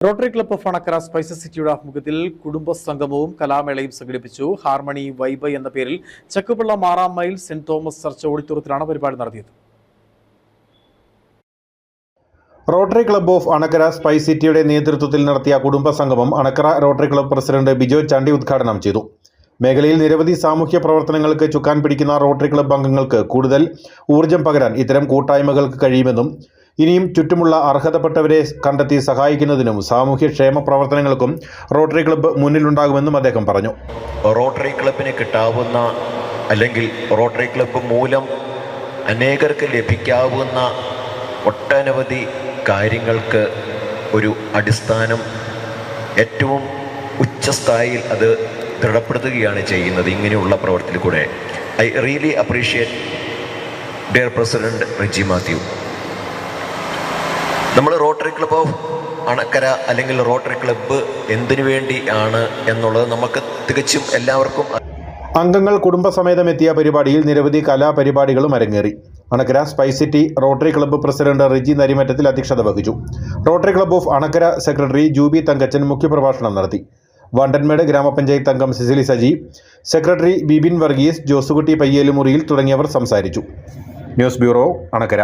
Rotary club of Anakkara spices സിറ്റിയുടെ ആഭിമുഖ്യത്തിൽ കുടുംബ സംഗമവും കലാമേളയും സംഘടിപ്പിച്ചു. ഹാർമണി വൈബ എന്ന പേരിൽ ചക്കുപിള്ള മാറാം മൈൽ സെന്റ് തോമസ് ചർച്ച് ഓഡിറ്റോറിയത്തിലാണ് പരിപാടി നടത്തിയത്. Rotary club of Anakkara spice സിറ്റിയുടെ നേതൃത്വത്തിൽ നടത്തിയ കുടുംബ സംഗമം Anakkara Rotary club president Bijo Chandy ഉദ്ഘാടനം ചെയ്തു. മേഖലയിൽ നിരവധി സാമൂഹ്യ പ്രവർത്തനങ്ങൾക്ക് ചുക്കാൻ പിടിക്കുന്ന റോട്ടറി ക്ലബ് അംഗങ്ങൾക്ക് കൂടുതൽ ഊർജം പകരാൻ ഇത്തരം കൂട്ടായ്മകൾക്ക് കഴിയുമെന്നും ഇനിയും ചുറ്റുമുള്ള അർഹതപ്പെട്ടവരെ കണ്ടെത്തി സഹായിക്കുന്നതിനും സാമൂഹ്യ ക്ഷേമ പ്രവർത്തനങ്ങൾക്കും റോട്ടറി ക്ലബ്ബ് മുന്നിലുണ്ടാകുമെന്നും അദ്ദേഹം പറഞ്ഞു. റോട്ടറി ക്ലബിന് കിട്ടാവുന്ന അല്ലെങ്കിൽ റോട്ടറി ക്ലബ്ബ് മൂലം അനേകർക്ക് ലഭിക്കാവുന്ന ഒട്ടനവധി കാര്യങ്ങൾക്ക് ഒരു അടിസ്ഥാനം ഏറ്റവും ഉച്ചസ്ഥായിയിൽ അത് ദൃഢപ്പെടുത്തുകയാണ് ചെയ്യുന്നത്. ഇങ്ങനെയുള്ള പ്രവർത്തനത്തിൽ കൂടെ I really appreciate dear president Riji Mathew നമ്മൾ റോട്ടറി ക്ലബ് ഓഫ് അണക്കര അല്ലെങ്കിൽ റോട്ടറി ക്ലബ്ബ് എന്തിനു വേണ്ടി ആണ് എന്നുള്ളത് നമുക്ക് തികച്ചും എല്ലാവർക്കും അംഗങ്ങൾ കുടുംബസമേതം എത്തിയ പരിപാടിയിൽ നിരവധി കലാപരിപാടികളും അരങ്ങേറി. Anakkara spice city Rotary club president Riji Narimattathil അധ്യക്ഷത വഹിച്ചു. Rotary club of Anakkara secretary Jubi Thankachan മുഖ്യപ്രഭാഷണം നടത്തി. വണ്ടൻമേട് ഗ്രാമപഞ്ചായത്ത് അംഗം സിസിലി സജി സെക്രട്ടറി ബിബിൻ വർഗീസ് ജോസുകുട്ടി പയ്യേലുമുറിയിൽ തുടങ്ങിയവർ സംസാരിച്ചു. News bureau Anakkara.